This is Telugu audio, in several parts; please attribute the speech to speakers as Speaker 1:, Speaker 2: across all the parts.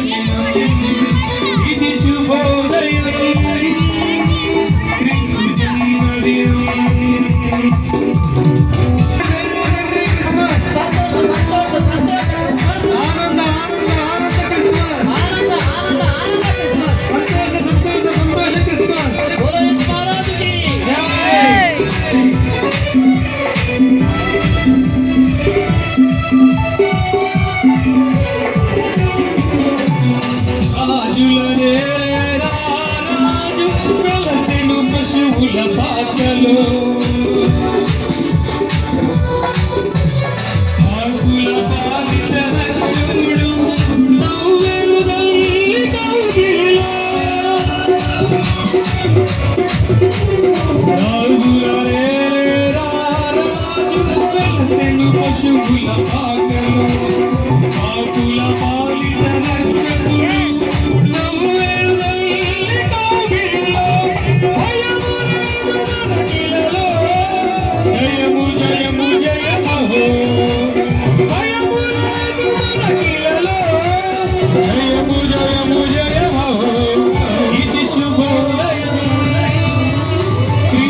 Speaker 1: Música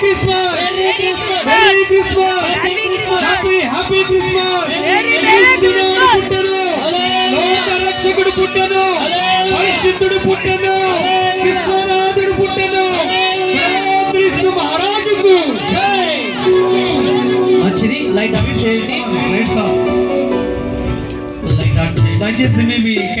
Speaker 1: Christmas merry Christmas happy happy
Speaker 2: మంచిది లైట్ ఆఫ్ చేసి లైట్
Speaker 1: ఆన్ చేసి